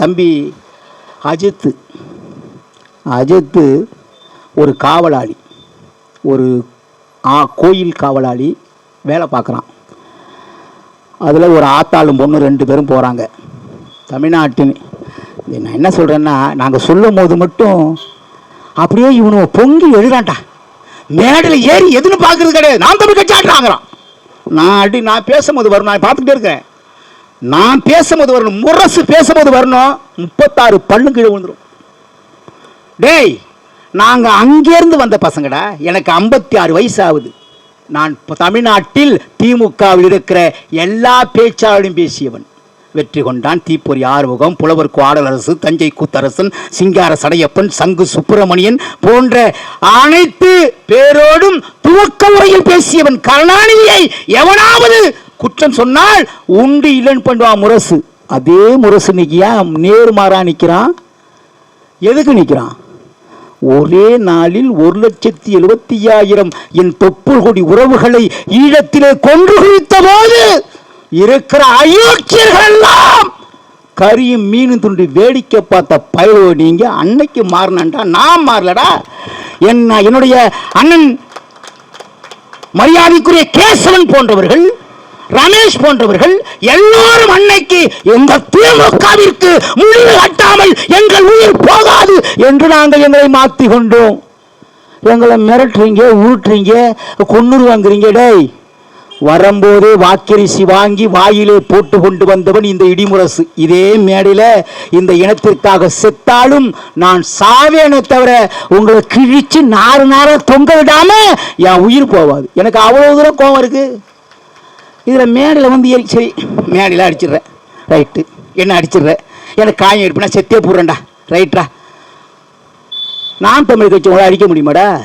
என் தம்பி அஜித்து. அஜித்து ஒரு காவலாளி. ஒரு ஆ கோயில் காவலாளி வேலை பார்க்குறான். அதில் ஒரு ஆத்தாளும் பொண்ணு ரெண்டு பேரும் போகிறாங்க தமிழ்நாட்டின் நான் என்ன சொல்கிறேன்னா நாங்கள் சொல்லும் போது மட்டும் அப்படியே இவனு பொங்கி எழுதான்டா மேடையில் ஏறி எதுன்னு பார்க்கறது கிடையாது. நான் தமிழ் கட்சி ஆடுறாங்கிறான் நான் அடி நான் பேசும்போது வரும் நான் பார்த்துக்கிட்டே இருக்கேன். நான் பேசும்போது வரணும் முரசு பேசும்போது வரணும் முப்பத்தாறு பல்லு கீழே விழுந்துடும் டேய் நாங்கள் அங்கேருந்து வந்த பசங்கடா எனக்கு ஐம்பத்தி ஆறு வயசு ஆகுது நான் தமிழ்நாட்டில் திமுகவில் இருக்கிற எல்லா பேச்சாளரும் பேசியவன். வெற்றி கொண்டான் தீப்பொறி ஆறுமுகம் புலவர் குவாடலரசு தஞ்சை கூத்தரசன் சிங்கார சடையப்பன் சங்கு சுப்பிரமணியன் போன்ற அனைத்து பேரோடும் துவக்க உரையில் பேசியவன் கருணாநிதியை எவனாவது குற்றம் சொன்னால் உண்டு இல்லைன்னு பண்ணுவான் முரசு. அதே முரசு நிக்கியா? நேர்மாறா நிற்கிறான் எதுக்கு நிற்கிறான் ஒரே நாளில் ஒரு லட்சத்தி எழுபத்தி ஐயாயிரம் என் தொப்புள் கொடி உறவுகளை ஈழத்திலே கொன்று குவித்த போது இருக்கிற அயோக்கியர்கள் எல்லாம் கரியும் மீனும் துண்டு வேடிக்கை பார்த்த பயலோ நீங்க அன்னைக்கு மாறினண்டா? நான் மாறலடா. என்ன என்னுடைய அண்ணன் மரியாதைக்குரிய கேசவன் போன்றவர்கள் ரமேஷ் போன்றவர்கள் எல்லோரும் அன்னைக்கு எந்த திமுகவிற்கு முடிவு கட்டாமல் எங்கள் உயிர் போகாது என்று நாங்கள் எங்களை மாற்றி கொண்டோம். எங்களை மிரட்டுறீங்க உருட்டுறீங்க கொன்னூறு வாங்குறீங்க டேய். வரும்போதே வாக்கரிசி வாங்கி வாயிலே போட்டு கொண்டு வந்தவன் இந்த இடிமுரசு. இதே மேடையில் இந்த இனத்திற்காக செத்தாலும் நான் சாவேனே தவிர உங்களை கிழிச்சு நாறு நார தொங்க விடாம என் உயிர் போவாது. எனக்கு அவ்வளோ தூரம் கோவம் இருக்குது இதில் மேடையில் வந்து ஏறி சரி மேடையில் அடிச்சிடுறேன் ரைட்டு என்ன அடிச்சிடுறேன் எனக்கு காயம் எடுப்பினா செத்தே போடுறேன்டா. ரைட்டா நாம் தமிழ் கட்சி உங்களை அழிக்க முடியுமாடா?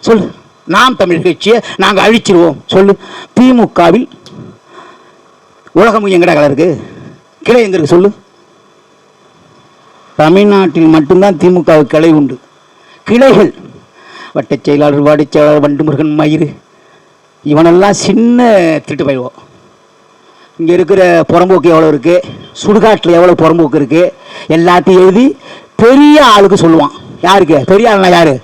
சொல்லு. நாம் தமிழ் கட்சியை நாங்கள் அழிச்சிருவோம். சொல்லு. திமுகவில் உலகம் எங்கடா கலருக்கு? கிளை எங்க இருக்கு? சொல்லு. தமிழ்நாட்டில் மட்டும்தான் திமுகவுக்கு கிளை உண்டு. கிளைகள். வட்டச் செயலாளர் வாடிச் செயலாளர் வண்டுமுருகன் மயிறு. இவனெல்லாம் சின்ன திருட்டு பயிடுவோம் இங்கே இருக்கிற புறம்போக்கு எவ்வளோ இருக்குது சுடுகாட்டில் எவ்வளோ புறம்போக்கு இருக்குது எல்லாத்தையும் எழுதி பெரிய ஆளுக்கு சொல்லுவான். யாருக்கு? பெரிய ஆளுனா யார்?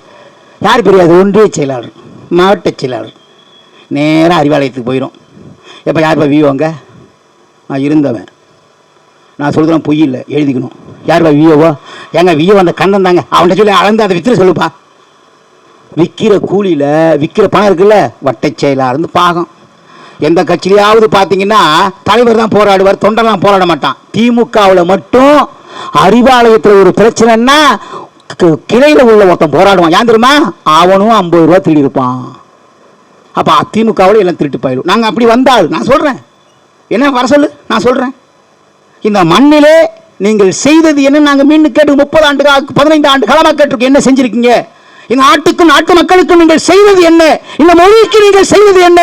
யார் பெரிய அது ஒன்றிய செயலாளர் மாவட்ட செயலாளர். நேராக அறிவாலயத்துக்கு போயிடும் எப்போ யாருப்பா வியோங்க நான் இருந்தவன். நான் சொல்கிறேன் பொய் இல்லை எழுதிக்கணும். யாருப்பா வியோவோ ஏங்க வியோ அந்த கண்ணன் தாங்க அவன்கிட்ட சொல்லி அளந்து அதை வித்துற சொல்லுப்பா. விற்கிற கூலியில் விற்கிற பணம் இருக்குல்ல வட்டச் செயலாளர்னு பாகம். எந்த கட்சியிலையாவது பார்த்தீங்கன்னா தலைவர் தான் போராடுவார் தொண்டர்லாம் போராட மாட்டான். திமுகவில் மட்டும் அறிவாலயத்தில் ஒரு பிரச்சனைன்னா கிளையில் உள்ள ஒருத்தன் போராடுவான். ஏன் தெரியுமா? அவனும் ஐம்பது ரூபா திருடி இருப்பான். அப்போ திமுகவில் எல்லாம் திருட்டு போயிடும். நாங்கள் அப்படி வந்தால் நான் சொல்கிறேன் என்ன வர சொல்லு நான் சொல்கிறேன் இந்த மண்ணிலே நீங்கள் செய்தது என்ன? நாங்கள் மீண்டும் கேட்டு முப்பது ஆண்டு பதினைந்து ஆண்டு காலமாக கேட்டிருக்கோம். என்ன செஞ்சுருக்கீங்க? இந்த நாட்டுக்கும் நாட்டு மக்களுக்கும் நீங்கள் செய்வது என்ன? இந்த மொழிக்கு நீங்கள் செய்வது என்ன?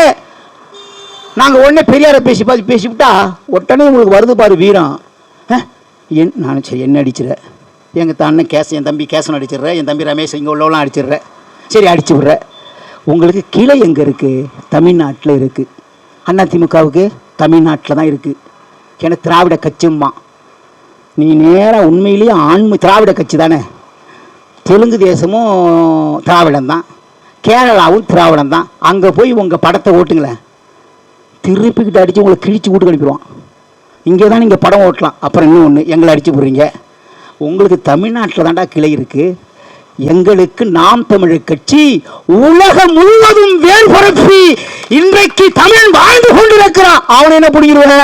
நாங்கள் உடனே பெரியாரை பேசி பார்த்து பேசிவிட்டா உடனே உங்களுக்கு வருது பாரு வீரம். என் நான் சரி என்ன அடிச்சிட எங்கள் அண்ணன் கேச என் தம்பி கேசன் அடிச்சிடுறேன் என் தம்பி ரமேஷ் இங்கே உள்ளவெல்லாம் அடிச்சிடுறேன் சரி அடிச்சு விட்றேன் உங்களுக்கு கிளை எங்கே இருக்குது தமிழ்நாட்டில் இருக்குது அண்ணா திமுகவுக்கு தமிழ்நாட்டில் தான் இருக்குது ஏன்னா திராவிட கட்சிம்மா. நீ நேராக உண்மையிலேயே ஆண்மை திராவிட கட்சி தானே? தெலுங்கு தேசமும் திராவிடம் தான் கேரளாவும் திராவிடம் தான் அங்கே போய் உங்கள் படத்தை ஓட்டுங்களேன். திருப்பிக்கிட்டு அடித்து உங்களை கிழிச்சு வீட்டுக்கு அனுப்பிடுவான். இங்கே தான் நீங்கள் படம் ஓட்டலாம். அப்புறம் இன்னும் ஒன்று எங்களை அடித்து போடுறீங்க. உங்களுக்கு தமிழ்நாட்டில் தான்டா கிளை இருக்குது எங்களுக்கு நாம் தமிழர் கட்சி உலகம் முழுவதும் வேர் பரப்பி இன்றைக்கு தமிழ் வாழ்ந்து கொண்டிருக்கிறான். அவனை என்ன பிடிக்கிறவன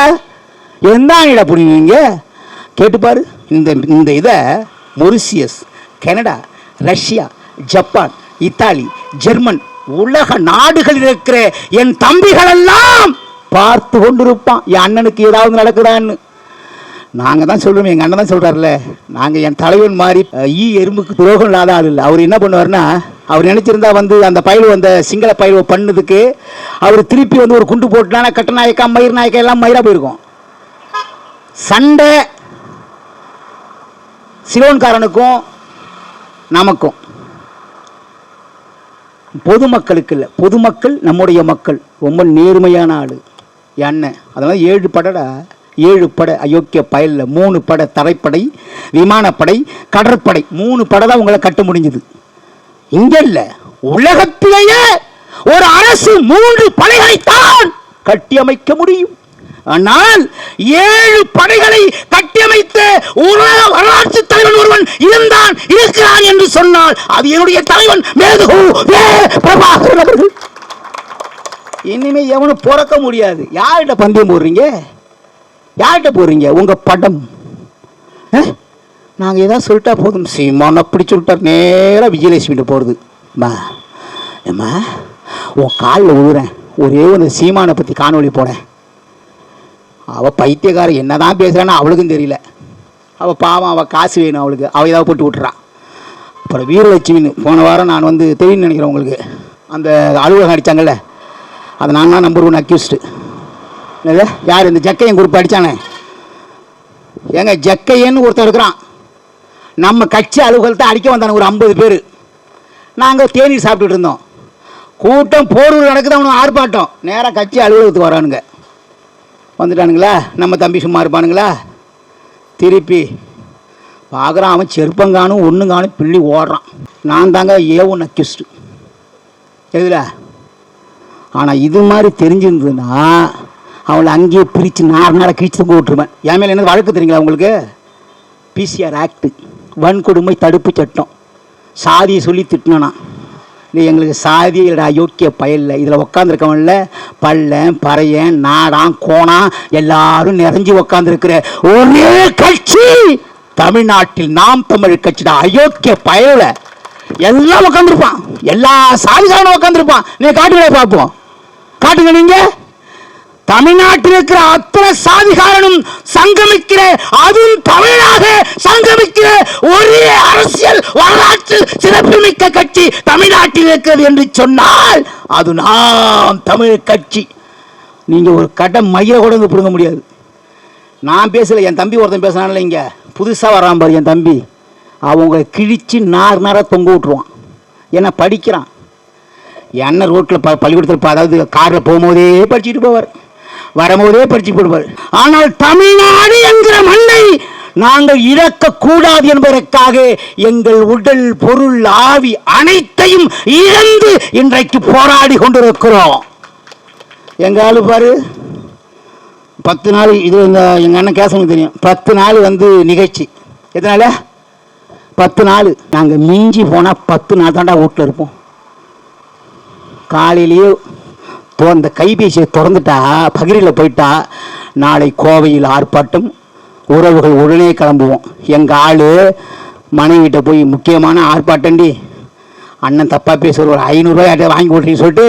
என்ன இட பிடிக்குவீங்க கேட்டுப்பாரு இந்த இந்த இதை Mauritius Canada Russia Japan Italy German உலக நாடுகளில் இருக்கிற என் தம்பிகள் எல்லாம் பார்த்து கொண்டிருப்பான். என் அண்ணனுக்கு ஏதாவது நடக்குதான்னு. நாங்கள் தான் சொல்கிறோம் எங்கள் அண்ணன் தான் சொல்கிறார்ல நாங்கள் என் தலைவன் மாதிரி ஈ எறும்புக்கு துரோகம் இல்லாத ஆள் இல்லை. அவர் என்ன பண்ணுவார்னா அவர் நினச்சிருந்தா வந்து அந்த பயில் அந்த சிங்கள பயலுவை பண்ணதுக்கு அவர் திருப்பி வந்து ஒரு குண்டு போட்டுனா கட்டநாயக்கா மயிர் நாயக்கா எல்லாம் மயிராக போயிருக்கும். சண்டை சிலோன்காரனுக்கும் நமக்கும். பொதுமக்களுக்கு இல்லை. பொதுமக்கள் நம்முடைய மக்கள். ரொம்ப நேர்மையான ஆள். என்ன? அதனால் ஏழு படடா? ஏழு படை அயோக்கிய பயலில். மூணு படை தரைப்படை விமானப்படை கடற்படை. மூணு படை தான் உங்களை கட்ட முடிஞ்சது. இங்கே இல்லை. உலகத்திலேயே ஒரு அரசு மூன்று படைகளைத்தான் கட்டியமைக்க முடியும். ஆனால் ஏழு படைகளை கட்டியமைத்த உலக வரலாற்று தலைவன் ஒருவன் இருந்தான் இருக்கிறான் என்று சொன்னால் அது என்னுடைய தலைவன் மேதுகு பிரபாகரன் அவர்கள். இனிமே எவனும் பிறக்க முடியாது. யார்கிட்ட பந்தயம் போடுறீங்க? யார்கிட்ட போடுறீங்க? உங்க படம். நாங்கள் ஏதாவது சொல்லிட்டா போதும். சீமான் அப்படி சொல்லிட்டா நேராக விஜயலட்சுமிகிட்ட போகிறது அம்மா அம்மா உன் காலில் விழுறேன் ஒரே ஒரு சீமானை பற்றி காணொளி போனேன் அவள் பைத்தியக்காரன் என்னதான் பேசுகிறான்னு அவளுக்கும் தெரியல. அவள் பாவம் அவள் காசு வேணும் அவளுக்கு. அவள் ஏதாவது போட்டு விட்டுறான் அப்புறம் வீரலட்சுமின்னு போன வாரம் நான் வந்து தெரியும்னு நினைக்கிறேன் உங்களுக்கு. அந்த அலுவலகம் அடித்தாங்கல்ல அதை நான் தான் நம்பர் ஒன் அக்யூஸ்டு இல்லை யார்? இந்த ஜக்கையன் குரூப் அடித்தானே ஏங்க ஜக்கையன்னு ஒருத்தன் இருக்கிறான். நம்ம கட்சி அலுவலகத்தை அடிக்க வந்தானு ஒரு ஐம்பது பேர். நாங்கள் தேநீர் சாப்பிட்டுட்டு இருந்தோம். கூட்டம் போரூர் நடக்குது அவனுக்கு ஆர்ப்பாட்டம். நேராக கட்சி அலுவலகத்துக்கு வரானுங்க. வந்துட்டானுங்களா? நம்ம தம்பி சும்மா இருப்பானுங்களா? திருப்பி பார்க்குறான் அவன் செருப்பங்கானும் ஒன்றுங்கானும் பிள்ளி ஓடுறான். நான் தாங்க ஏ ஒன் எதில் எதுல ஆனால் இது மாதிரி தெரிஞ்சிருந்ததுன்னா அவளை அங்கேயே பிரித்து நார் நார கிழிச்சு போட்டுருவேன். என் மேலே என்ன வழக்கு தெரியுங்களா உங்களுக்கு? பிசிஆர் ஆக்டு வன்கொடுமை தடுப்பு சட்டம். சாதியை சொல்லி திட்டினா நீ எங்களுக்கு சாதியோட அயோக்கிய பயல்ல. இதில் உட்காந்துருக்கவன்ல பள்ளன் பறையன் நாடான் கோணான் எல்லாரும் நிறைஞ்சு உக்காந்துருக்கிற ஒரே கட்சி! தமிழ்நாட்டில் நாம் தமிழ் கட்சிடா அயோக்கிய பயல எல்லாம் உட்காந்துருப்பான் எல்லா சாதிகாரனும் உட்காந்துருப்பான் நீ காட்டுங்களே பார்ப்போம். காட்டுங்க நீங்கள் தமிழ்நாட்டில் இருக்கிற அத்தனை சாதிகாரனும் சங்கமிக்கிற அதுவும் தமிழாக சங்கமிக்கிற ஒரே அரசியல் வரலாற்று சிறப்புமிக்க கட்சி தமிழ்நாட்டில் இருக்கிறது என்று சொன்னால் அது நாம் தமிழ் கட்சி. நீங்க ஒரு கடை மயிரை கூட இங்க பிடுங்க முடியாது. நான் பேசல என் தம்பி ஒருத்தன் பேசினான்ல இங்க. புதுசா வரான் பாரு என் தம்பி. அவங்க கிழிச்சு நார் நார தொங்க விட்டுருவான். ஏன்னா படிக்கிறான். என்ன ரோட்டில் ப பள்ளிக்கூடத்தில் அதாவது காரில் போகும்போதே படிச்சுட்டு போவார். வரும்போதே படிச்சு போடுவார். ஆனால் தமிழ்நாடு என்கிற மண்ணை நாங்கள் இழக்கக்கூடாது என்பதற்காக எங்கள் உடல் பொருள் ஆவி அனைத்தையும் இழந்து இன்றைக்கு போராடி கொண்டிருக்கிறோம். எங்க ஆளு பாரு. பத்து நாள் இது இந்த எங்கள் அண்ணன் கேசவனுக்கு தெரியும். பத்து நாள் வந்து நிகழ்ச்சி. எதனால பத்து நாள். நாங்கள் மிஞ்சி போனால் பத்து நாள் தாண்டா வீட்டில் இருப்போம். காலையிலேயே இப்போ அந்த கைபேசியை திறந்துட்டா பகிரியில் போயிட்டா நாளை கோவையில் ஆர்ப்பாட்டம் உறவுகள் உடனே கிளம்புவோம். எங்கள் ஆள் மனைவிட்ட போய் முக்கியமான ஆர்ப்பாட்டண்டி அண்ணன் தப்பாக பேசுகிற ஒரு ஐநூறுரூவா வாங்கி கொடுறீங்கன்னு சொல்லிட்டு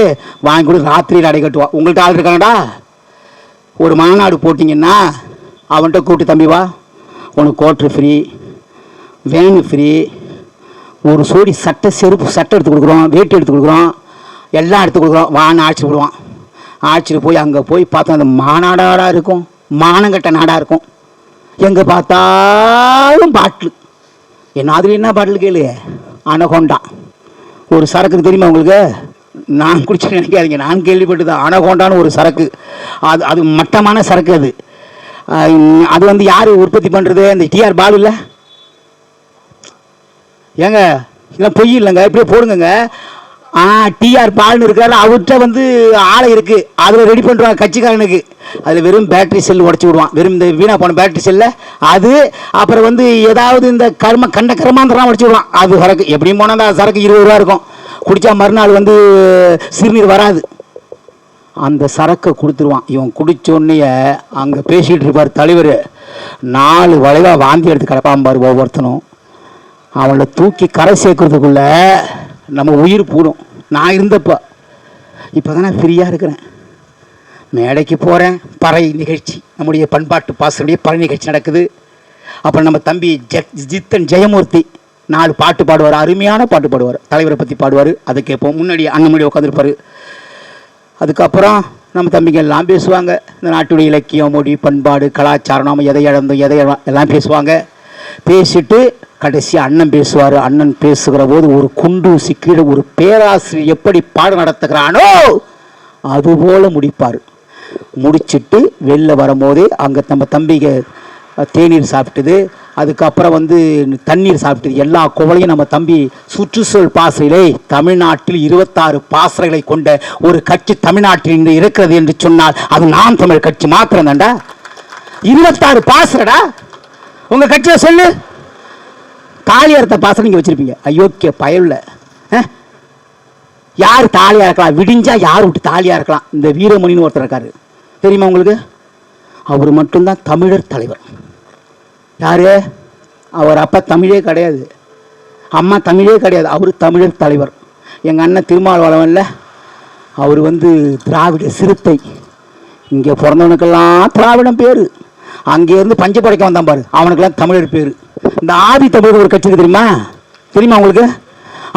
வாங்கி கொடுத்து ராத்திரியில் அடை கட்டுவான் உங்கள்கிட்ட ஆள் இருக்காங்கடா? ஒரு மாநாடு போட்டிங்கன்னா அவன்கிட்ட கூப்பிட்டு தம்பி வா. உனக்கு கோட்ரு ஃப்ரீ வேனு ஃப்ரீ ஒரு சோடி சட்டை செருப்பு சட்டை எடுத்து கொடுக்குறோம் வேட்டி எடுத்து கொடுக்குறோம். எல்லாம் எடுத்து கொடுக்குறோம். வான்னு ஆட்சி விடுவான் ஆட்சியில் போய் அங்கே போய் பார்த்தா அந்த மாநாடாடாக இருக்கும். மானங்கட்ட நாடாக இருக்கும். எங்கே பார்த்தாலும் பாட்டில். என்ன அதில் என்ன பாட்டில் கேளு? அனகொண்டா. ஒரு சரக்கு தெரியுமா உங்களுக்கு? நான் குடிச்சு நினைக்காதீங்க. நான் கேள்விப்பட்டது அனகொண்டான்னு ஒரு சரக்கு. அது அது மட்டமான சரக்கு அது. அது வந்து யார் உற்பத்தி பண்ணுறது அந்த டிஆர் பாலு இல்லை? ஏங்க இதெல்லாம் பொய் இல்லைங்க. இப்படியே போடுங்கங்க. ஆ டிஆர் பால்னு இருக்காரு அவர்கிட்ட வந்து ஆலை இருக்கு. அதில் ரெடி பண்ணுறாங்க கட்சிக்காரனுக்கு. அதில் வெறும் பேட்டரி செல் உடச்சி விடுவான். வெறும் இந்த வீணா போன பேட்டரி செல்ல அது அப்புறம் வந்து ஏதாவது இந்த கர்ம கண்ட கர்மாந்தரம் உடச்சி விடுவான். அது சரக்கு எப்படியும் போனால் அந்த சரக்கு இருபது ரூபா இருக்கும். குடித்தா மறுநாள் வந்து சிறுநீர் வராது. அந்த சரக்கை கொடுத்துருவான். இவன் குடிச்ச அங்கே பேசிகிட்டு இருப்பார் தலைவர். நாலு வளைவாக வாந்தி எடுத்து கிடப்பாம்பார் ஒவ்வொருத்தனும். அவளை தூக்கி கரை சேர்க்கறதுக்குள்ளே நம்ம உயிர் போடும். நான் இருந்தப்போ. இப்போ தான் நான் ஃப்ரீயாக இருக்கிறேன். மேடைக்கு போகிறேன் பறை நிகழ்ச்சி. நம்முடைய பண்பாட்டு பாசனுடைய பறை நிகழ்ச்சி நடக்குது. அப்புறம் நம்ம தம்பி ஜெக் ஜித்தன் ஜெயமூர்த்தி நாலு பாட்டு பாடுவார். அருமையான பாட்டு பாடுவார். தலைவரை பற்றி பாடுவார். அதை கேட்போம். முன்னாடி அண்ணன் முன்னாடி உட்காந்துருப்பார் அதுக்கப்புறம் நம்ம தம்பிங்க எல்லாம் பேசுவாங்க. இந்த நாட்டுடைய இலக்கியம் மொழி பண்பாடு கலாச்சாரம் நாம் எதை இழந்தோம் எதை எல்லாம் பேசுவாங்க. பேசிட்டு கடைசி அண்ணன் பேசுவார் அண்ணன் பேசுகிற போது ஒரு குண்டூசி கீழே ஒரு பேராசிரியர் எப்படி பாடம் நடத்துகிறானோ அதுபோல முடிப்பார். முடிச்சிட்டு வெளில வரும்போதே அங்கே நம்ம தம்பிக தேநீர் சாப்பிட்டது அதுக்கப்புறம் வந்து தண்ணீர் சாப்பிட்டது. எல்லா குவளையும் நம்ம தம்பி சுற்றுச்சூழல் பாசறையிலே தமிழ்நாட்டில் இருபத்தாறு பாசறைகளை கொண்ட ஒரு கட்சி தமிழ்நாட்டில் இன்று இருக்கிறது என்று சொன்னால் அது நாம் தமிழ் கட்சி மாத்திரம் தான்டா இருபத்தாறு பாசறடா. உங்கள் கட்சியை சொல்லு. தாலி அறுத்த பாசம் நீங்கள் வச்சுருப்பீங்க. அயோக்கிய பயல்ல. யார் தாலியாக இருக்கலாம்? விடிஞ்சால் யார் விட்டு தாலியாக இருக்கலாம்? இந்த வீரமணின்னு ஒருத்தர் இருக்காரு. தெரியுமா உங்களுக்கு? அவர் மட்டும்தான் தமிழர் தலைவர். யாரு? அவர் அப்பா தமிழே கிடையாது. அம்மா தமிழே கிடையாது. அவர் தமிழர் தலைவர். எங்கள் அண்ணன் திருமாவளவன்ல அவர் வந்து திராவிட சிறுத்தை. இங்கே பிறந்தவனுக்கெல்லாம் திராவிடம் பேர். அங்கேருந்து பஞ்சப்படைக்க வந்தான் பாரு. அவனுக்கெல்லாம் தமிழர் பேர். இந்த ஆதி தமிழர் ஒரு கட்சி தெரியுமா? தெரியுமா உங்களுக்கு?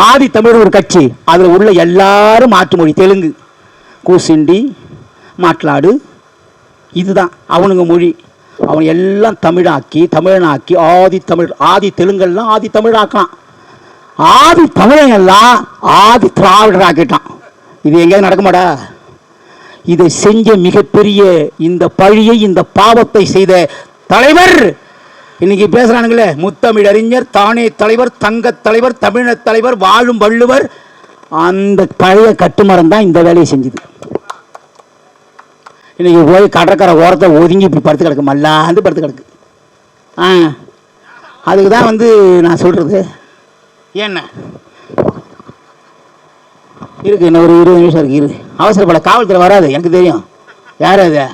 ஆதி தமிழர் ஒரு கட்சி. அதில் உள்ள எல்லாரும் மாற்று மொழி தெலுங்கு கூசிண்டி மாட்லாடு இதுதான் அவனுங்க மொழி. அவன் எல்லாம் தமிழாக்கி தமிழனாக்கி ஆதி தமிழ் ஆதி தெலுங்கெல்லாம் ஆதி தமிழாக்கலாம். ஆதி தமிழன் எல்லாம் ஆதி திராவிடர் ஆக்கிட்டான் இது எங்கேயாவது நடக்குமாடா? இதை செஞ்ச மிகப்பெரிய இந்த பழியை இந்த பாவத்தை செய்த தலைவர் இன்னைக்கு பேசுறானுங்களே முத்தமிழ் அறிஞர் தானே தலைவர் தங்கத் தலைவர் தமிழர் தலைவர் வாழும் வள்ளுவர். அந்த பழைய கட்டுமரம் தான் இந்த வேலையை செஞ்சுது. இன்னைக்கு போய் கடற்கரை ஓரத்தை ஒதுங்கி இப்படி படுத்து கிடக்கு மல்லாந்து படுத்து கிடக்கு. ஆ அதுக்கு தான் வந்து நான் சொல்கிறது என்ன இருக்கு இன்னும் ஒரு இருபது நிமிஷம் இருக்கு இரு அவசரப்பட காவல்துறை வராது எனக்கு தெரியும். யார் அது?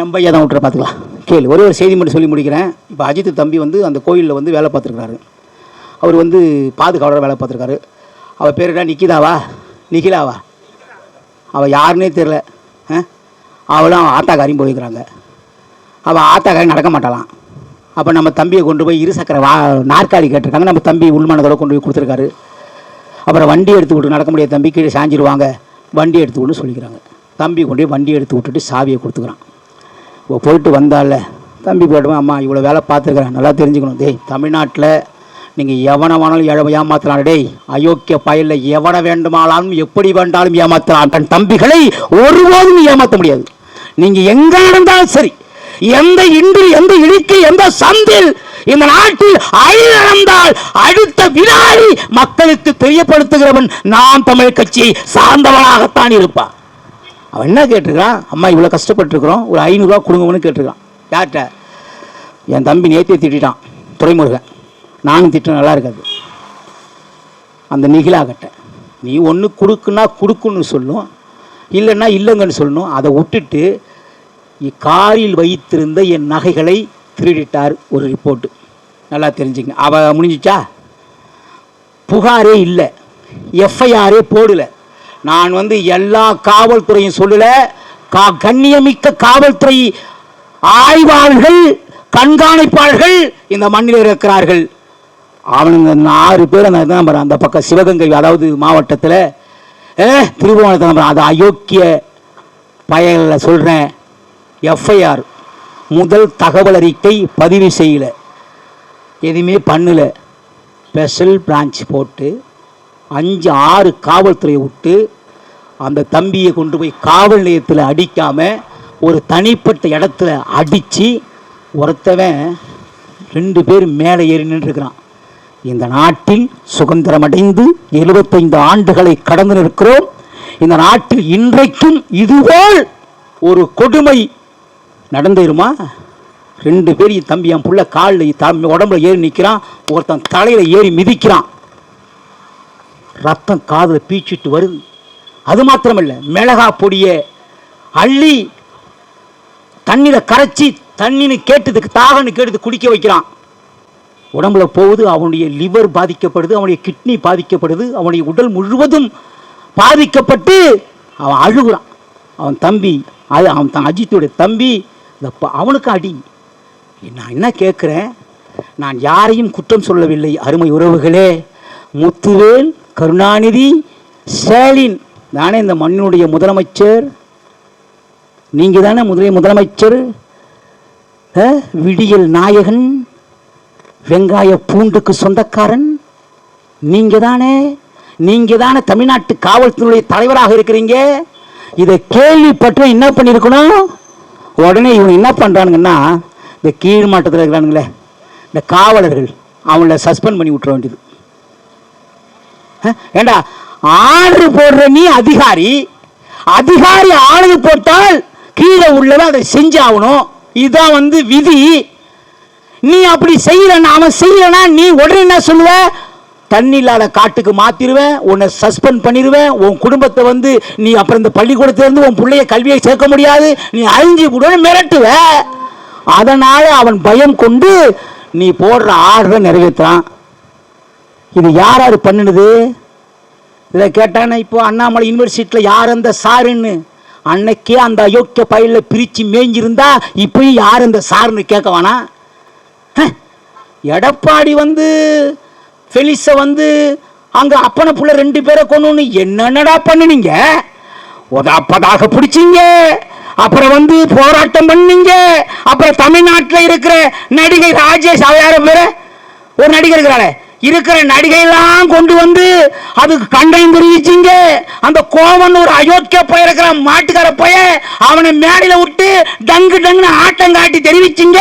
நம்ம ஐயா தான் விட்டுற பார்த்துக்கலாம். கேள். ஒரே ஒரு செய்தி மட்டும் சொல்லி முடிக்கிறேன். இப்போ அஜித் தம்பி வந்து அந்த கோயிலில் வந்து வேலை பார்த்துருக்காரு அவர் வந்து பாதுகாவலராக வேலை பார்த்துருக்காரு. அவள் பேர் என்ன? நிக்கிதாவா? நிகிலாவா? அவள் யாருன்னே தெரில அவளும் அவன் ஆத்தாக்காரியும் போயிருக்கிறாங்க. அவள் ஆத்தாக்காரி நடக்க மாட்டாளாம். அப்போ நம்ம தம்பியை கொண்டு போய் இருசக்கர வா நாற்காலி கேட்டிருக்காங்க. நம்ம தம்பி உள்மனதோட கொண்டு போய் கொடுத்துருக்காரு. அப்புறம் வண்டி எடுத்து விட்டு நடக்க முடியாது தம்பி கீழே சாஞ்சிடுவாங்க வண்டி எடுத்து விட்டு சொல்லிக்கிறாங்க. தம்பி கொண்டு போய் வண்டி எடுத்து விட்டுட்டு சாவியை கொடுத்துக்கிறான். போயிட்டு வந்தால தம்பி போய்ட்டு அம்மா இவ்வளோ வேலை பார்த்துருக்குறேன் நல்லா தெரிஞ்சுக்கணும். டேய் தமிழ்நாட்டில் நீங்கள் எவனை வேணாலும் எழ ஏமாத்தலாம் டேய். அயோக்கிய பயலில் எவனை வேண்டுமானாலும் எப்படி வேண்டாலும் ஏமாத்தலாம். தன் தம்பிகளை ஒருபோதும் ஏமாற்ற முடியாது. நீங்கள் எங்கே இருந்தாலும் சரி எந்த இன்று எந்த இடுக்கு எந்த சந்தில் இந்த நாட்டில் அழி நடந்தால் அடுத்த வினாடி மக்களுக்கு தெரியப்படுத்துகிறவன் நாம் தமிழ் கட்சியை சார்ந்தவனாகத்தான் இருப்பான். அவன் என்ன கேட்டிருக்கான்? அம்மா இவ்வளோ கஷ்டப்பட்டுருக்குறோம். ஒரு ஐநூறுரூவா கொடுங்கன்னு கேட்டிருக்கான். யார்கிட்ட? என் தம்பி நேத்தியை திட்டான் துறைமுருகன். நானும் திட்டம் நல்லா இருக்காது. அந்த நிகிலாகட்ட. நீ ஒன்று கொடுக்குன்னா கொடுக்குன்னு சொல்லும். இல்லைன்னா இல்லைங்கன்னு சொல்லணும் அதை விட்டுட்டு இ- காரில் வைத்திருந்த என் நகைகளை திருடிட்டார் ஒரு ரிப்போர்ட்டு. நல்லா தெரிஞ்சுங்க. அவ முடிஞ்சிச்சா? புகாரே இல்லை. எஃப்ஐஆரே போடலை. நான் வந்து எல்லா காவல்துறையும் சொல்லல. கா கண்ணியமிக்க காவல்துறை ஆய்வாளர்கள் கண்காணிப்பாளர்கள் இந்த மண்ணில் இருக்கிறார்கள். அவனுங்க ஆறு பேர் அந்த அந்த பக்கம் சிவகங்கை அதாவது மாவட்டத்தில் திருபுவனத்தை அது அயோக்கிய பயல சொல்கிறேன் எஃப்ஐஆர் முதல் தகவல் அறிக்கை பதிவு செய்யல. எதுவுமே பண்ணலை. ஸ்பெஷல் பிரான்ச் போட்டு அஞ்சு ஆறு காவல்துறையை விட்டு அந்த தம்பியை கொண்டு போய் காவல் நிலையத்தில் அடிக்காமல் ஒரு தனிப்பட்ட இடத்துல அடித்து ஒருத்தவன் ரெண்டு பேர் மேலே ஏறி நின்றுருக்கிறான். இந்த நாட்டில் சுதந்திரமடைந்து எழுபத்தைந்து ஆண்டுகளை கடந்து நிற்கிறோம். இந்த நாட்டில் இன்றைக்கும் இதுபோல் ஒரு கொடுமை நடந்துருமா ரெண்டு பேர் என் தம்பி என் புள்ள காலில் தம்பி உடம்புல ஏறி நிற்கிறான் ஒருத்தன் தலையில் ஏறி மிதிக்கிறான். ரத்தம் காதில் பீச்சிட்டு வருது. அது மாத்திரமில்லை மிளகா பொடியை அள்ளி தண்ணியில் கரைச்சி தண்ணின்னு கேட்டதுக்கு தாகன்னு கேட்டது குடிக்க வைக்கிறான். உடம்புல போகுது அவனுடைய லிவர் பாதிக்கப்படுது அவனுடைய கிட்னி பாதிக்கப்படுது அவனுடைய உடல் முழுவதும் பாதிக்கப்பட்டு அவன் அழுகுறான். அவன் தம்பி அது அவன் தன் அஜித்துடைய தம்பி இந்த அவனுக்கு அடி. நான் என்ன கேட்குறேன் நான் யாரையும் குற்றம் சொல்லவில்லை அருமை உறவுகளே. முத்துவேல் கருணாநிதி ஸ்டாலின். தானே இந்த மண்ணினுடைய முதலமைச்சர். நீங்கள் தானே முதலே முதலமைச்சர். விடியல் நாயகன் வெங்காய பூண்டுக்கு சொந்தக்காரன். நீங்கள் தானே நீங்கள் தானே தமிழ்நாட்டு காவல்துறையுடைய தலைவராக இருக்கிறீங்க. இதை கேள்விப்பட்டு என்ன பண்ணியிருக்கணும்? உடனே இவங்க என்ன பண்ணுறானுங்கன்னா இந்த கீழ் மாட்டத்தில் இருக்கிறானுங்களே இந்த காவலர்கள் அவங்கள சஸ்பெண்ட் பண்ணி விட்டுற வேண்டியது. ஏண்டா ஆர்டர் போடுற நீ அதிகாரி. அதிகாரி ஆர்டர் போட்டால் கீழே உள்ளவன் அதை செஞ்சாகணும். இதுதான் வந்து விதி. நீ அப்படி செய்யலன்னா அவன் செய்யலன்னா நீ உடனே என்ன சொல்லுவ? தண்ணி இல்லாத காட்டுக்கு மாத்திருவேன் உன்னை சஸ்பெண்ட் பண்ணிடுவேன் உன் குடும்பத்தை வந்து நீ அப்புறம் இந்த பள்ளிக்கூடத்திலேருந்து உன் பிள்ளைய கல்வியை சேர்க்க முடியாது. நீ அழிஞ்சு விடுவேன் மிரட்டுவ. அதனால அவன் பயம் கொண்டு நீ போடுற ஆர்டரை நிறைவேற்றுறான் இது யார் யார் பண்ணுனது? இதை கேட்டானே இப்போ அண்ணாமலை யூனிவர்சிட்டியில் யார் அந்த சாருன்னு? அன்னைக்கே அந்த அயோக்கிய பயிலில் பிரித்து மேய்ஞ்சிருந்தா இப்பயும் யார் அந்த சாருன்னு கேட்க வேணாம் எடப்பாடி வந்து ஃபெலிஸை வந்து அங்கே அப்பனை புள்ள ரெண்டு பேரை கொண்டு என்னென்னடா பண்ணுனீங்க? உதாப்பதாக பிடிச்சிங்க. அப்புறம் வந்து போராட்டம் பண்ணீங்க. அப்புறம் தமிழ்நாட்டில் இருக்கிற நடிகை ராஜேஷ் அவ யார பேரு ஒரு நடிகர் இருக்கிறாளே. இருக்கிற நடிகையெல்லாம் கொண்டு வந்து அதுக்கு கண்டையும் தெரிவிச்சிங்க அந்த கோவன் ஒரு அயோக்கிய போயிருக்கிற மாட்டுக்கார போய அவனை மேடையில விட்டு டங்கு டங்குன்னு ஆட்டம் காட்டி தெரிவிச்சிங்க.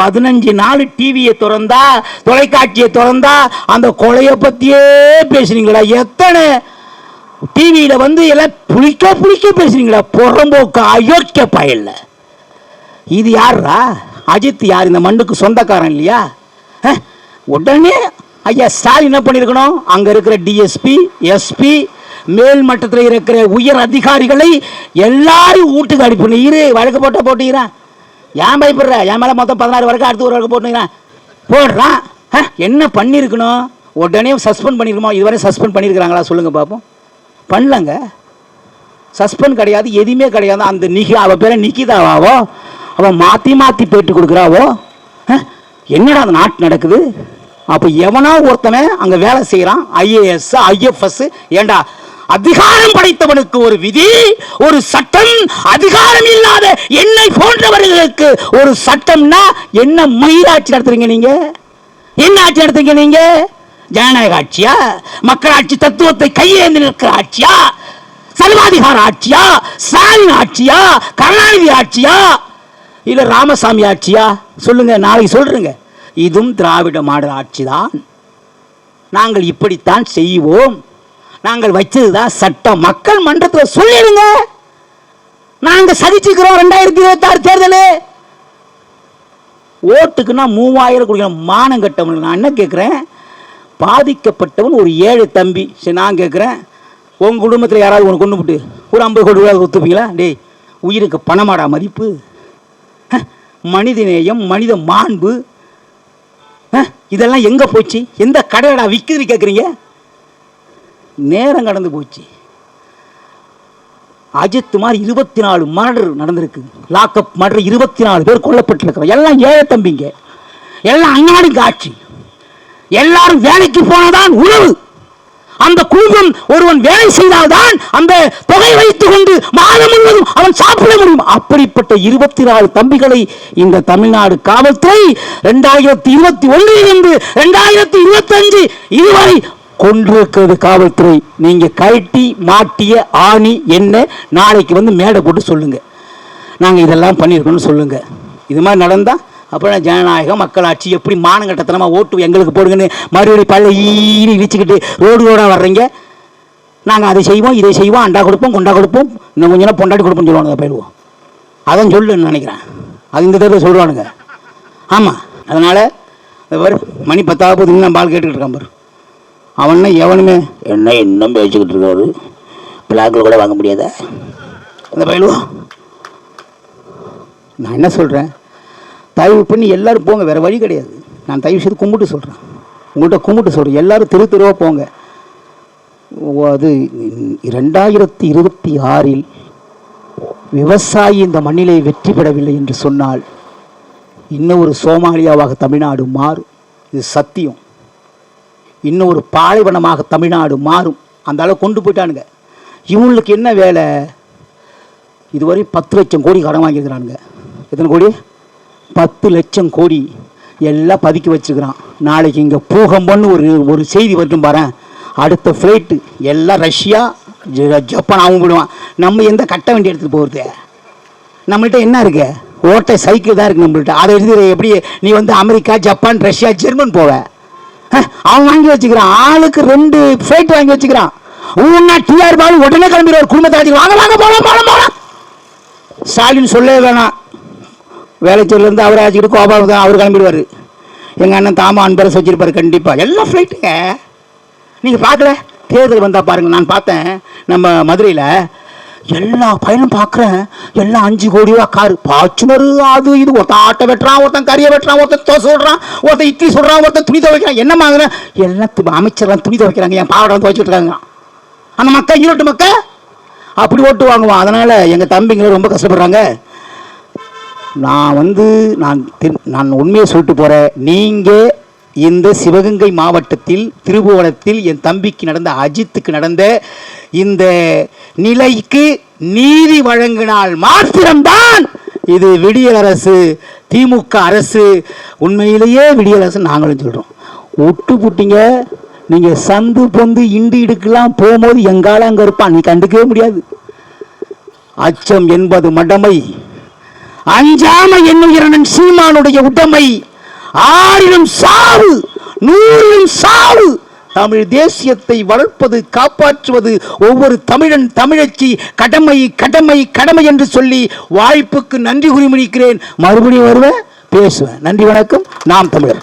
பதினஞ்சு நாள் டிவியை திறந்தா தொலைக்காட்சியை திறந்தா அந்த கொலையை பத்தியே பேசுனீங்களா எத்தனை? டிவியில வந்து எல்லாம் புளிக்க புளிக்க பேசுறீங்களா? புறம்போக்கு அயோக்கிய பயல்ல இது யாரா அஜித் யார்? இந்த மண்ணுக்கு சொந்தக்காரன் இல்லையா? உடனே ஐயா ஸ்டாலின் என்ன பண்ணியிருக்கணும்? அங்கே இருக்கிற டிஎஸ்பி எஸ்பி மேல் மட்டத்தில் இருக்கிற உயர் அதிகாரிகளை எல்லாரையும் வீட்டுக்கு அனுப்பி இரு வழக்கு போட்ட போட்டுக்கிறேன். ஏன் பயப்படுற? என் மேலே மொத்தம் பதினாறு வழக்கு அடுத்து ஒரு வழக்கு போட்டுக்கிறேன். போடுறான் என்ன பண்ணியிருக்கணும்? உடனே சஸ்பெண்ட் பண்ணியிருக்கோமா இதுவரை சஸ்பெண்ட் பண்ணியிருக்கிறாங்களா? சொல்லுங்கள் பார்ப்போம் பண்ணலங்க. சஸ்பெண்ட் கிடையாது எதுவுமே கிடையாது. அந்த நிகி அவள் பேரை நிக்கிதாவாவோ அவன் மாற்றி மாற்றி போயிட்டு கொடுக்குறாவோ? என்னடா அந்த நாட்டு நடக்குது? அப்போ எவனா ஒருத்தவன் அங்கே வேலை செய்கிறான் ஐஏஎஸ் ஐஎஃப்எஸ் ஏண்டா? அதிகாரம் படைத்தவனுக்கு ஒரு விதி ஒரு சட்டம் அதிகாரம் இல்லாத என்னை போன்றவர்களுக்கு ஒரு சட்டம்னா என்ன மயிலாட்சி நடத்துறீங்க நீங்க? என்ன ஆட்சி நடத்துறீங்க நீங்க? ஜனநாயக ஆட்சியா? மக்களாட்சி தத்துவத்தை கையேந்து நிற்கிற ஆட்சியா? சர்வாதிகார ஆட்சியா? ஸ்டாலின் ஆட்சியா? கருணாநிதி ஆட்சியா? இல்ல ராமசாமி ஆட்சியா? சொல்லுங்க நாளைக்கு சொல்றேங்க. இதுவும் திராவிட மாடல் ஆட்சி தான் நாங்கள் இப்படித்தான் செய்வோம். நாங்கள் வச்சது தான் சட்டம் மக்கள் மன்றத்தில் சொல்லிடுங்க. நாங்கள் சதிச்சுக்கிறோம் ரெண்டாயிரத்தி இருபத்தாறு தேர்தல். ஓட்டுக்குன்னா மூவாயிரம் கொடுக்கணும் மானம் கட்டவன். நான் என்ன கேட்குறேன் பாதிக்கப்பட்டவன் ஒரு ஏழு தம்பி. சரி நான் கேட்குறேன் உங்கள் குடும்பத்தில் யாராவது ஒன்று கொண்டு விட்டு ஒரு ஐம்பது கோடி ரூபாய் ஒத்துப்பீங்களா? டேய் உயிருக்கு பணமாடா மதிப்பு. மனித மனிதநேயம் மனித மாண்பு. இதெல்லாம் எங்கே போச்சு? எந்த கடையடா விற்குதுன்னு கேட்குறீங்க நேரம் கடந்து போச்சு. அஜித் மாதிரி இருபத்தி நாலு மர்டர் நடந்திருக்கு. லாக்அப் மர்டர் இருபத்தி நாலு பேர் கொல்லப்பட்டிருக்கிறோம். எல்லாம் ஏழை தம்பிங்க. எல்லாம் அண்ணாடிங்க காட்சி. எல்லாரும் வேலைக்கு போனதான் உணவு. அந்த குடும்பம் ஒருவன் வேலை செய்தால்தான் அந்த தொகை வைத்துக் கொண்டு மாதம் முழுவதும் அவன் சாப்பிட முடியும். அப்படிப்பட்ட இருபத்தி நாலு தம்பிகளை இந்த தமிழ்நாடு காவல்துறை இரண்டாயிரத்தி இருபத்தி ஒன்றிலிருந்து இரண்டாயிரத்தி இருபத்தி அஞ்சு இதுவரை கொண்டிருக்கிறது காவல்துறை. நீங்க கழட்டி மாட்டிய ஆணி என்ன? நாளைக்கு வந்து மேடை போட்டு சொல்லுங்க. நாங்கள் இதெல்லாம் பண்ணியிருக்கோம்னு சொல்லுங்க. இது மாதிரி நடந்தால் அப்புறம் ஜனநாயகம் மக்களாட்சி எப்படி மானங்கட்டத்தனமாக ஓட்டு எங்களுக்கு போடுங்கன்னு மறுபடியும் பள்ள ஈனி ரோடு ரோடாக வர்றீங்க? நாங்கள் அதை செய்வோம் இதை செய்வோம் அண்டா கொடுப்போம் கொண்டா கொடுப்போம். இன்னும் கொஞ்ச நேரம் பொண்டாட்டி கொடுப்போம்னு சொல்லுவானுங்க அதை போயிடுவோம். அதான் சொல்லுன்னு நினைக்கிறேன். அது இந்த தடவை சொல்லுவானுங்க ஆமாம் அதனால் பாரு மணி பத்தாவது போது இன்னும் பால் கேட்டுக்கிட்டு இருக்கான் பாரு. அவனை எவனுமே என்ன இன்னும் பேசிக்கிட்டு இருக்காரு. பிளாக்கில் கூட வாங்க முடியாத? அந்த பயிலுவோம் நான் என்ன சொல்கிறேன் தயவு பண்ணி எல்லோரும் போங்க வேறு வழி கிடையாது. நான் தயவு செய்து கும்பிட்டு சொல்கிறேன் உங்கள்கிட்ட கும்பிட்டு சொல்கிறேன் எல்லாரும் தெரு தெருவாக போங்க. ஓ, அது ரெண்டாயிரத்தி இருபத்தி ஆறில் விவசாயி இந்த மண்ணிலே வெற்றி பெறவில்லை என்று சொன்னால் இன்னும் ஒரு சோமாலியாவாக தமிழ்நாடு மாறும். இது சத்தியம். இன்னும் ஒரு பாலைவனமாக தமிழ்நாடு மாறும். அந்த அளவு கொண்டு போயிட்டானுங்க. இவங்களுக்கு என்ன வேலை? இதுவரை பத்து லட்சம் கோடி கடன் வாங்கியிருக்கிறானுங்க. எத்தனை கோடி? பத்து லட்சம் கோடி எல்லாம் பதுக்கி வச்சுருக்கிறான். நாளைக்கு இங்கே பூகம்பம்னு ஒரு ஒரு செய்தி வரட்டும் பாரேன். அடுத்த ஃப்ளைட்டு எல்லாம் ரஷ்யா ஜ- ஜப்பான் அவன் விடுவான் நம்ம எந்த கட்ட வண்டி எடுத்துகிட்டு போகிறது நம்மள்கிட்ட என்ன இருக்கு? ஓட்ட சைக்கிள் தான் இருக்கு நம்மள்கிட்ட அதை எடுத்து எப்படி நீ வந்து அமெரிக்கா ஜப்பான் ரஷ்யா ஜெர்மன் போவ? அவன் வாங்கி வச்சுக்கிறான். ஆளுக்கு ரெண்டு ஃப்ளைட் வாங்கி வச்சுக்கிறான். ஒவ்வொன்றா டிஆர் பாலு உடனே கிளம்பிடுவார். குடும்பத்தை அழைச்சிட்டு, வாங்க வாங்க போகலாம் போகலாம் போகலாம் ஸ்டாலின் சொல்லவே வேணாம். வேலைச்சூர்லேருந்து அவரை ஆச்சுக்கிட்டு கோபால் தான் அவர் கிளம்பிடுவார். எங்கள் அண்ணன் தாமா அன்பரசு வச்சுருப்பார் கண்டிப்பாக எல்லாம் ஃப்ளைட்டுங்க நீங்கள் பார்க்கல? தேர்தல் வந்தால் பாருங்கள் நான் பார்த்தேன். நம்ம மதுரையில் எல்லா பயணம் பார்க்குறேன். எல்லாம் அஞ்சு கோடி ரூபா கார். பாச்சுனர் அது இது. ஒருத்தன் ஆட்டை வெட்டுறான் ஒருத்தன் கறியை வெட்டுறான் ஒருத்தன் தோசை விடுறான் ஒருத்தன் இட்லி சொல்கிறான் ஒருத்தன் துணி துவைக்கிறான். என்ன வாங்குறேன்? எல்லாம் து- அமைச்சர்லாம் துணி துவைக்கிறாங்க என் பாவடம் துவைச்சிட்டு இருக்காங்க. அந்த மக்கள் ஈரோட்டு மக்கள் அப்படி ஓட்டு வாங்குவான். அதனால் எங்கள் தம்பிங்களை ரொம்ப கஷ்டப்படுறாங்க. நான் வந்து நான் நான் உண்மையை சொல்லிட்டு போகிறேன் நீங்கள் இந்த சிவகங்கை மாவட்டத்தில் திருபுவனத்தில் என் தம்பிக்கு நடந்த அஜித்துக்கு நடந்த இந்த நிலைக்கு நீதி வழங்கினால் மாத்திரம்தான். இது விடியல் அரசு திமுக அரசு. உண்மையிலேயே விடியல் அரசு நாங்களும் சொல்கிறோம் ஒட்டு புட்டிங்க. நீங்கள் சந்து பொந்து இண்டு இடுக்கெல்லாம் போகும்போது எங்கால அங்கே இருப்பான். நீ கண்டுக்கவே முடியாது. அச்சம் என்பது மடமை. அஞ்சாம என்னுகிறனன் சீமானுடைய உடமை. ஆறிலும் சாவு நூறிலும் சாவு. தமிழ் தேசியத்தை வளர்ப்பது காப்பாற்றுவது ஒவ்வொரு தமிழன் தமிழச்சி கடமை கடமை கடமை என்று சொல்லி வாய்ப்புக்கு நன்றி குறிமுடிக்கிறேன் மறுபடியும் வருவேன் பேசுவேன். நன்றி வணக்கம். நாம் தமிழர்.